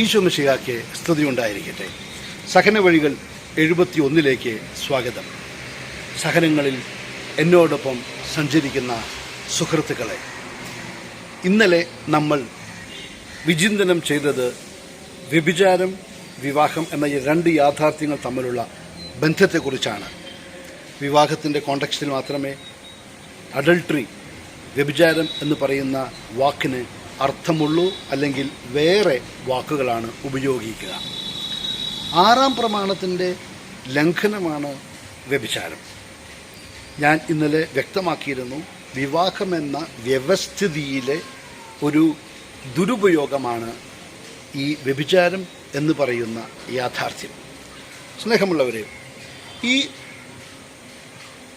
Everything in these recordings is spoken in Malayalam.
ഈശോമിശിഹാക്ക് സ്തുതി ഉണ്ടായിരിക്കട്ടെ. സഹന വഴികൾ എഴുപത്തി ഒന്നിലേക്ക് സ്വാഗതം. സഹനങ്ങളിൽ എന്നോടൊപ്പം സഞ്ചരിക്കുന്ന സുഹൃത്തുക്കളെ ഇന്നലെ നമ്മൾ വിചിന്തനം ചെയ്തത് വ്യഭിചാരം വിവാഹം എന്ന ഈ രണ്ട് യാഥാർത്ഥ്യങ്ങൾ തമ്മിലുള്ള ബന്ധത്തെക്കുറിച്ചാണ്. വിവാഹത്തിന്റെ കോണ്ടക്സ്റ്റിൽ മാത്രമേ അഡൾട്ടറി വ്യഭിചാരം എന്ന് പറയുന്ന വാക്കിന് അർത്ഥമുള്ളൂ അല്ലെങ്കിൽ വേറെ വാക്കുകളാണ് ഉപയോഗിക്കുക. ആറാം പ്രമാണത്തിന്റെ ലംഘനമാണ് വ്യഭിചാരം. ഞാൻ ഇന്നലെ വ്യക്തമാക്കിയിരുന്നു വിവാഹമെന്ന വ്യവസ്ഥിതിയിലെ ഒരു ദുരുപയോഗമാണ് ഈ വ്യഭിചാരം എന്ന് പറയുന്ന യാഥാർത്ഥ്യം. സ്നേഹമുള്ളവരെ ഈ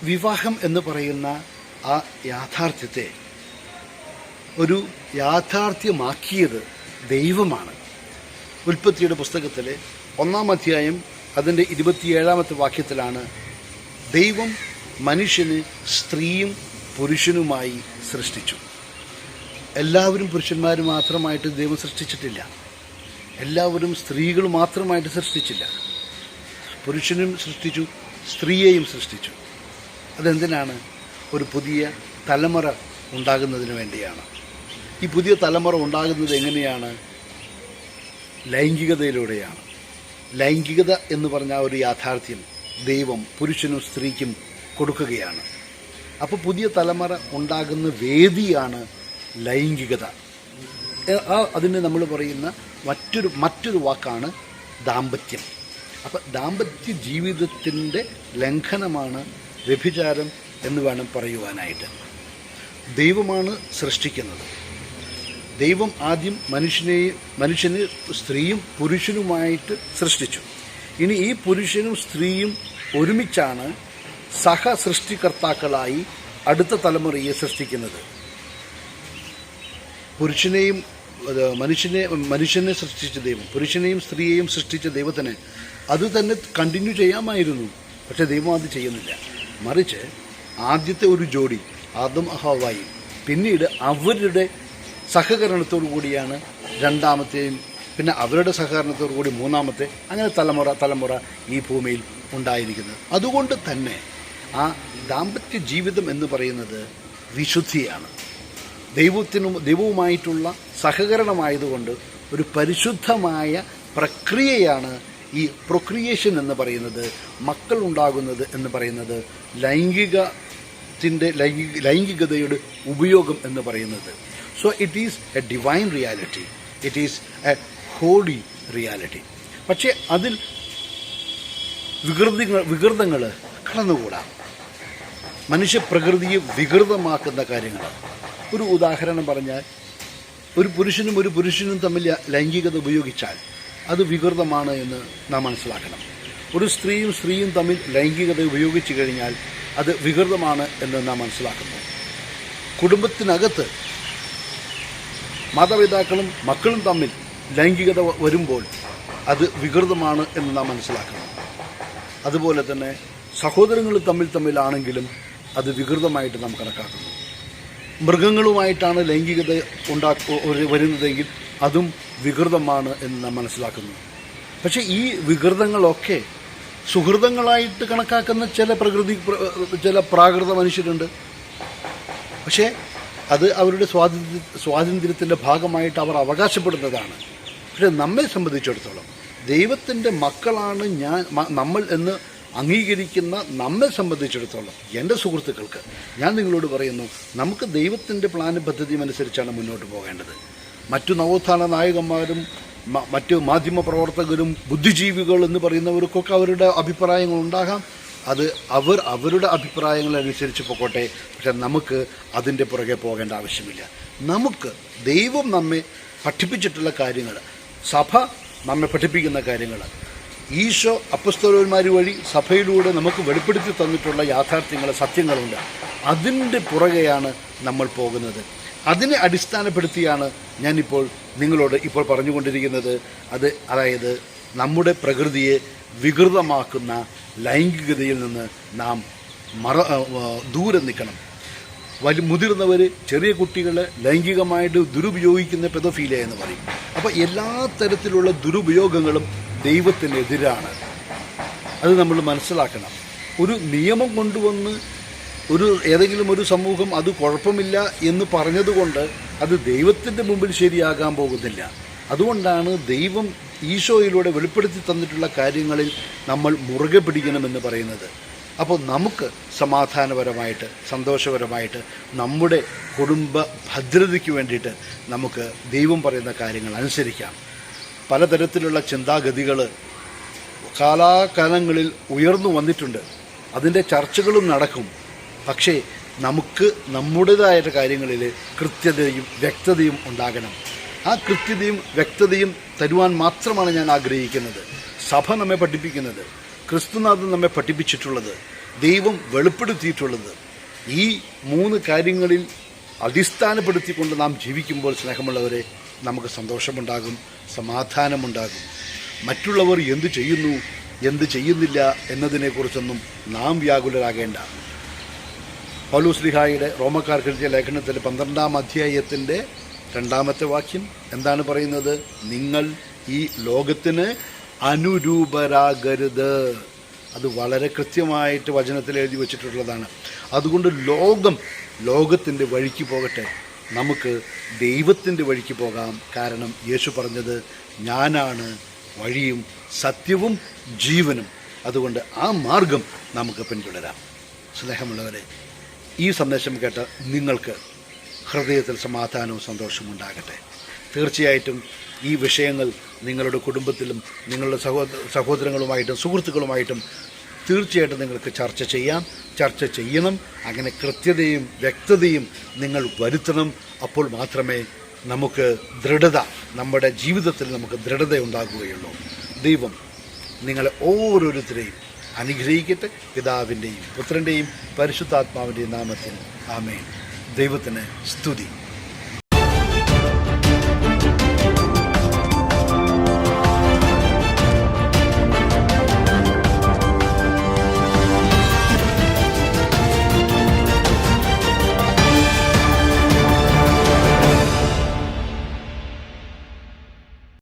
വിവാഹം എന്ന് പറയുന്ന ആ യാഥാർത്ഥ്യത്തെ ഒരു യാഥാർത്ഥ്യമാക്കിയത് ദൈവമാണ്. ഉൽപ്പത്തിയുടെ പുസ്തകത്തിലെ ഒന്നാം അധ്യായം അതിന്റെ ഇരുപത്തിയേഴാമത്തെ വാക്യത്തിലാണ് ദൈവം മനുഷ്യന് സ്ത്രീയും പുരുഷനുമായി സൃഷ്ടിച്ചു. എല്ലാവരും പുരുഷന്മാർ മാത്രമായിട്ട് ദൈവം സൃഷ്ടിച്ചിട്ടില്ല. എല്ലാവരും സ്ത്രീകൾ മാത്രമായിട്ട് സൃഷ്ടിച്ചില്ല. പുരുഷനും സൃഷ്ടിച്ചു സ്ത്രീയെയും സൃഷ്ടിച്ചു. അതെന്തിനാണ്? ഒരു പുതിയ തലമുറ ഉണ്ടാകുന്നതിന് വേണ്ടിയാണ്. ഈ പുതിയ തലമുറ ഉണ്ടാകുന്നത് എങ്ങനെയാണ്? ലൈംഗികതയിലൂടെയാണ്. ലൈംഗികത എന്ന് പറഞ്ഞ ഒരു യാഥാർത്ഥ്യം ദൈവം പുരുഷനും സ്ത്രീക്കും കൊടുക്കുകയാണ്. അപ്പോൾ പുതിയ തലമുറ ഉണ്ടാകുന്ന വേദിയാണ് ലൈംഗികത. അതിന് നമ്മൾ പറയുന്ന മറ്റൊരു മറ്റൊരു വാക്കാണ് ദാമ്പത്യം. അപ്പം ദാമ്പത്യ ജീവിതത്തിന്റെ ലംഘനമാണ് വ്യഭിചാരം എന്ന് വേണം പറയുവാനായിട്ട്. ദൈവമാണ് സൃഷ്ടിക്കുന്നത്. ദൈവം ആദ്യം മനുഷ്യനെ മനുഷ്യന് സ്ത്രീയും പുരുഷനുമായിട്ട് സൃഷ്ടിച്ചു. ഇനി ഈ പുരുഷനും സ്ത്രീയും ഒരുമിച്ചാണ് സഹ സൃഷ്ടികർത്താക്കളായി അടുത്ത തലമുറയെ സൃഷ്ടിക്കുന്നത്. പുരുഷനെയും മനുഷ്യനെ മനുഷ്യനെ സൃഷ്ടിച്ച ദൈവം പുരുഷനെയും സ്ത്രീയെയും സൃഷ്ടിച്ച ദൈവത്തിന് അത് തന്നെ കണ്ടിന്യൂ ചെയ്യാമായിരുന്നു. പക്ഷെ ദൈവം അത് ചെയ്യുന്നില്ല. മറിച്ച് ആദ്യത്തെ ഒരു ജോഡി ആദം അഹവായി പിന്നീട് അവരുടെ സഹകരണത്തോടു കൂടിയാണ് രണ്ടാമത്തെയും പിന്നെ അവരുടെ സഹകരണത്തോടു കൂടി മൂന്നാമത്തെ അങ്ങനെ തലമുറ തലമുറ ഈ ഭൂമിയിൽ ഉണ്ടായിരിക്കുന്നത്. അതുകൊണ്ട് തന്നെ ആ ദാമ്പത്യ ജീവിതം എന്ന് പറയുന്നത് വിശുദ്ധിയാണ്. ദൈവത്തിനും ദൈവവുമായിട്ടുള്ള സഹകരണമായതുകൊണ്ട് ഒരു പരിശുദ്ധമായ പ്രക്രിയയാണ് ഈ പ്രൊക്രിയേഷൻ എന്ന് പറയുന്നത് മക്കൾ ഉണ്ടാകുന്നത് എന്ന് പറയുന്നത് ലൈംഗികത്തിന്റെ ലൈംഗിക ലൈംഗികതയുടെ ഉപയോഗം എന്ന് പറയുന്നത്. So it is a divine reality. It is a holy reality. പക്ഷേ അതിൽ വികൃതികൾ വികൃതങ്ങൾ കടന്നുകൂടാം മനുഷ്യപ്രകൃതിയെ വികൃതമാക്കുന്ന കാര്യങ്ങൾ ഒരു ഉദാഹരണം പറഞ്ഞാൽ ഒരു പുരുഷനും ഒരു പുരുഷനും തമ്മിൽ ലൈംഗികത ഉപയോഗിച്ചാൽ അത് വികൃതമാണ് എന്ന് നാം മനസ്സിലാക്കണം ഒരു സ്ത്രീയും സ്ത്രീയും തമ്മിൽ ലൈംഗികത ഉപയോഗിച്ചു കഴിഞ്ഞാൽ അത് വികൃതമാണ് എന്ന് നാം മനസ്സിലാക്കുന്നു കുടുംബത്തിനകത്ത് മാതാപിതാക്കളും മക്കളും തമ്മിൽ ലൈംഗികത വരുമ്പോൾ അത് വികൃതമാണ് എന്ന് നാം മനസ്സിലാക്കണം. അതുപോലെ തന്നെ സഹോദരങ്ങൾ തമ്മിൽ തമ്മിലാണെങ്കിലും അത് വികൃതമായിട്ട് നാം കണക്കാക്കുന്നു മൃഗങ്ങളുമായിട്ടാണ് ലൈംഗികത ഉണ്ടാ വരുന്നതെങ്കിൽ അതും വികൃതമാണ് എന്ന് നാം മനസ്സിലാക്കുന്നു. പക്ഷേ ഈ വികൃതങ്ങളൊക്കെ സുഹൃതങ്ങളായിട്ട് കണക്കാക്കുന്ന ചില പ്രകൃതി ചില പ്രാകൃത മനുഷ്യരുണ്ട്. പക്ഷേ അത് അവരുടെ സ്വാതന്ത്ര്യ സ്വാതന്ത്ര്യത്തിന്റെ ഭാഗമായിട്ട് അവർ അവകാശപ്പെടുന്നതാണ്. പക്ഷേ നമ്മെ സംബന്ധിച്ചിടത്തോളം ദൈവത്തിന്റെ മക്കളാണ് ഞാൻ നമ്മൾ എന്ന് അംഗീകരിക്കുന്ന നമ്മെ സംബന്ധിച്ചിടത്തോളം എന്റെ സുഹൃത്തുക്കൾക്ക് ഞാൻ നിങ്ങളോട് പറയുന്നു നമുക്ക് ദൈവത്തിന്റെ പ്ലാന് പദ്ധതിയും അനുസരിച്ചാണ് മുന്നോട്ട് പോകേണ്ടത്. മറ്റു നവോത്ഥാന നായകന്മാരും മറ്റ് മാധ്യമ പ്രവർത്തകരും ബുദ്ധിജീവികൾ എന്ന് പറയുന്നവർക്കൊക്കെ അവരുടെ അഭിപ്രായങ്ങൾ ഉണ്ടാകാം. അത് അവർ അവരുടെ അഭിപ്രായങ്ങളനുസരിച്ച് പോകട്ടെ പക്ഷെ നമുക്ക് അതിന്റെ പുറകെ പോകേണ്ട ആവശ്യമില്ല. നമുക്ക് ദൈവം നമ്മെ പഠിപ്പിച്ചിട്ടുള്ള കാര്യങ്ങൾ സഭ നമ്മെ പഠിപ്പിക്കുന്ന കാര്യങ്ങൾ ഈശോ അപ്പസ്തോലന്മാർ വഴി സഭയിലൂടെ നമുക്ക് വെളിപ്പെടുത്തി തന്നിട്ടുള്ള യാഥാർത്ഥ്യങ്ങൾ സത്യങ്ങളുണ്ട്. അതിന്റെ പുറകെയാണ് നമ്മൾ പോകുന്നത്. അതിനെ അടിസ്ഥാനപ്പെടുത്തിയാണ് ഞാനിപ്പോൾ നിങ്ങളോട് ഇപ്പോൾ പറഞ്ഞുകൊണ്ടിരിക്കുന്നത്. അത് അതായത് നമ്മുടെ പ്രകൃതിയെ വികൃതമാക്കുന്ന ലൈംഗികതയിൽ നിന്ന് നാം മറ ദൂരെ നിൽക്കണം. വലിയ മുതിർന്നവർ ചെറിയ കുട്ടികളെ ലൈംഗികമായിട്ട് ദുരുപയോഗിക്കുന്ന പെദോഫീലിയ എന്ന് പറയും. അപ്പോൾ എല്ലാ തരത്തിലുള്ള ദുരുപയോഗങ്ങളും ദൈവത്തിനെതിരാണ്. അത് നമ്മൾ മനസ്സിലാക്കണം. ഒരു നിയമം കൊണ്ടുവന്ന് ഒരു ഏതെങ്കിലും ഒരു സമൂഹം അത് കുഴപ്പമില്ല എന്ന് പറഞ്ഞതുകൊണ്ട് അത് ദൈവത്തിന്റെ മുമ്പിൽ ശരിയാകാൻ പോകുന്നില്ല. അതുകൊണ്ടാണ് ദൈവം ഈശോയിലൂടെ വെളിപ്പെടുത്തി തന്നിട്ടുള്ള കാര്യങ്ങളിൽ നമ്മൾ മുറുകെ പിടിക്കണമെന്ന് പറയുന്നത്. അപ്പോൾ നമുക്ക് സമാധാനപരമായിട്ട് സന്തോഷപരമായിട്ട് നമ്മുടെ കുടുംബ ഭദ്രതയ്ക്ക് വേണ്ടിയിട്ട് നമുക്ക് ദൈവം പറയുന്ന കാര്യങ്ങൾ അനുസരിക്കാം. പലതരത്തിലുള്ള ചിന്താഗതികൾ കാലാകാലങ്ങളിൽ ഉയർന്നു വന്നിട്ടുണ്ട്. അതിന്റെ ചർച്ചകളും നടക്കും. പക്ഷേ നമുക്ക് നമ്മുടേതായ കാര്യങ്ങളിൽ കൃത്യതയും വ്യക്തതയും ഉണ്ടാകണം. ആ കൃത്യതയും വ്യക്തതയും തരുവാൻ മാത്രമാണ് ഞാൻ ആഗ്രഹിക്കുന്നത്. സഭ നമ്മെ പഠിപ്പിക്കുന്നത് ക്രിസ്തുനാഥൻ നമ്മെ പഠിപ്പിച്ചിട്ടുള്ളത് ദൈവം വെളിപ്പെടുത്തിയിട്ടുള്ളത്. ഈ മൂന്ന് കാര്യങ്ങളിൽ അടിസ്ഥാനപ്പെടുത്തിക്കൊണ്ട് നാം ജീവിക്കുമ്പോൾ സ്നേഹമുള്ളവരെ നമുക്ക് സന്തോഷമുണ്ടാകും സമാധാനമുണ്ടാകും. മറ്റുള്ളവർ എന്തു ചെയ്യുന്നു എന്ത് ചെയ്യുന്നില്ല എന്നതിനെക്കുറിച്ചൊന്നും നാം വ്യാകുലരാകേണ്ട. പൗലൂസ്ലിഹായുടെ റോമക്കാർക്ക് എഴുതിയ ലേഖനത്തിൽ പന്ത്രണ്ടാം അധ്യായത്തിന്റെ രണ്ടാമത്തെ വാക്യം എന്താണ് പറയുന്നത്? നിങ്ങൾ ഈ ലോകത്തിന് അനുരൂപരാകരുത്. അത് വളരെ കൃത്യമായിട്ട് വചനത്തിൽ എഴുതി വച്ചിട്ടുള്ളതാണ്. അതുകൊണ്ട് ലോകം ലോകത്തിന്റെ വഴിക്ക് പോകട്ടെ. നമുക്ക് ദൈവത്തിന്റെ വഴിക്ക് പോകാം. കാരണം യേശു പറഞ്ഞത് ഞാനാണ് വഴിയും സത്യവും ജീവനും. അതുകൊണ്ട് ആ മാർഗം നമുക്ക് പിന്തുടരാം. സ്നേഹമുള്ളവരെ ഈ സന്ദേശം കേട്ട നിങ്ങൾക്ക് ഹൃദയത്തിൽ സമാധാനവും സന്തോഷവും ഉണ്ടാകട്ടെ. തീർച്ചയായിട്ടും ഈ വിഷയങ്ങൾ നിങ്ങളുടെ കുടുംബത്തിലും നിങ്ങളുടെ സഹോദര സഹോദരങ്ങളുമായിട്ടും സുഹൃത്തുക്കളുമായിട്ടും തീർച്ചയായിട്ടും നിങ്ങൾക്ക് ചർച്ച ചെയ്യാം ചർച്ച ചെയ്യണം. അങ്ങനെ കൃത്യതയും വ്യക്തതയും നിങ്ങൾ വരുത്തണം. അപ്പോൾ മാത്രമേ നമുക്ക് ദൃഢത നമ്മുടെ ജീവിതത്തിൽ നമുക്ക് ദൃഢത ഉണ്ടാകുകയുള്ളൂ. ദൈവം നിങ്ങളെ ഓരോരുത്തരെയും അനുഗ്രഹിക്കട്ടെ. പിതാവിന്റെയും പുത്രന്റെയും പരിശുദ്ധാത്മാവിന്റെയും നാമത്തിൽ ആമേൻ. ദൈവത്തിന് സ്തുതി.